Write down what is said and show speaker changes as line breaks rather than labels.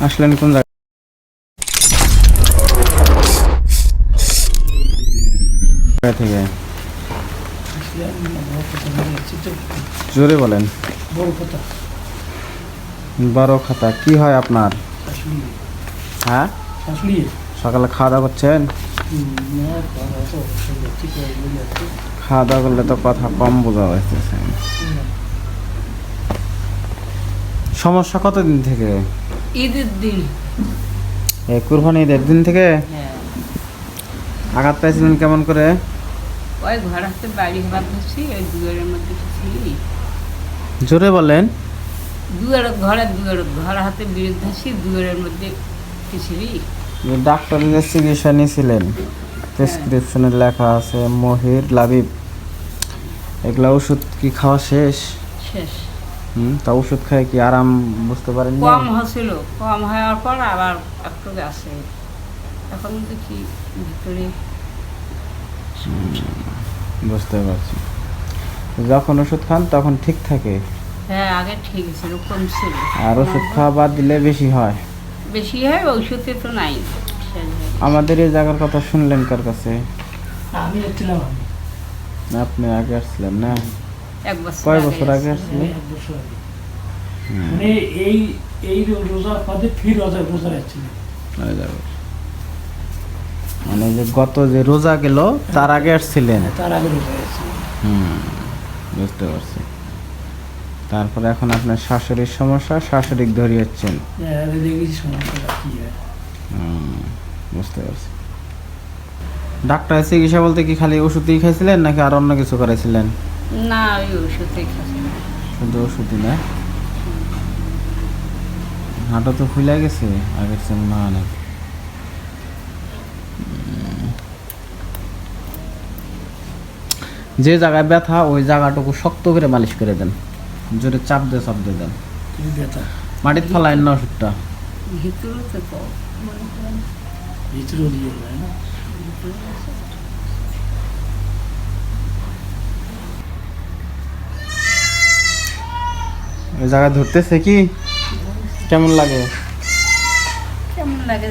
আসলেন কোন জায়গা থেকে? জোরে বলেন।
বড়
খাতা কি হয় আপনার? হ্যাঁ? সকালে খাওয়া দাওয়া করছেন? খাওয়া দাওয়া করলে তো কথা কম বোঝা যাচ্ছে সমস্যা কতদিন থেকে?
ঈদের দিন।
এই কুরবানি ঈদের দিন থেকে
হ্যাঁ।
আঘাত পাইছিলেন কেমন করে?
ওই ঘর হাতে বাড়ি হবার ধরছি ওই দুয়ারের মধ্যে ছিলি।
জোরে বলেন।
দুয়ার ঘরে দুয়ার ঘর হাতে বিরুদ্ধে আসি দুয়ারের মধ্যে ছিলি?
ডাক্তারের চিকিৎসা নিয়েছিলেন প্রেসক্রিপশনে লেখা আছে মহির লাবিব। এগুলা ওষুধ কি খাওয়া শেষ?
শেষ।
তা ওষুধ খাই কি আরাম বুঝতে পারেন
কম হয়েছিল কম হওয়ার পর আবার একটু আছে এখন দেখি ভিতরে
বুঝতে পারছি। যখন ওষুধ খান তখন ঠিক থাকে।
হ্যাঁ আগে ঠিক ছিল কম ছিল।
আর ওষুধ খাওয়া বাদ দিলে বেশি হয়।
বেশি হয় ওষুধে তো নাই। গেছে।
আমাদের এই জায়গার কথা শুনলেন কার কাছে?
আমি এসেছিলাম
আপনি আগে আসছিলেন না?
এক বছর
কয় বছর আগে
মানে এই এই রোজার পদে ফির রোজা রোজা।
মানে যে গত যে রোজা গেল তার আগে আসছিলেন?
তার আগে রোজা
হুম বুঝতে পারছি। তারপরে এখন আপনার শাশুড়ির সমস্যা শাশুড়ি ধরিয়েছেন
হয়
হুম, বুঝতে পারছি। ডাক্তার চিকিৎসা বলতে কি খালি ওষুধই খাইছিলেন নাকি আর অন্য কিছু করেছিলেন?
না ওই ওষুধে খাচ্ছি
শুধু ওষুধই না? হাঁটা তো ফুলে গেছে আগের চেয়ে মনে হয় না। যে জায়গায় ব্যথা ওই জায়গাটুকু শক্ত করে মালিশ করে দেন। জোরে চাপ দিয়ে চাপ দিয়ে দেন। মাটির ফলায় না ওষুধটা?
ভিতরে তো কম মনে করেন
ভিতরেও দিয়ে যায় না
ওই জায়গা ধরতেছে কি? কেমন লাগে?
কেমন লাগে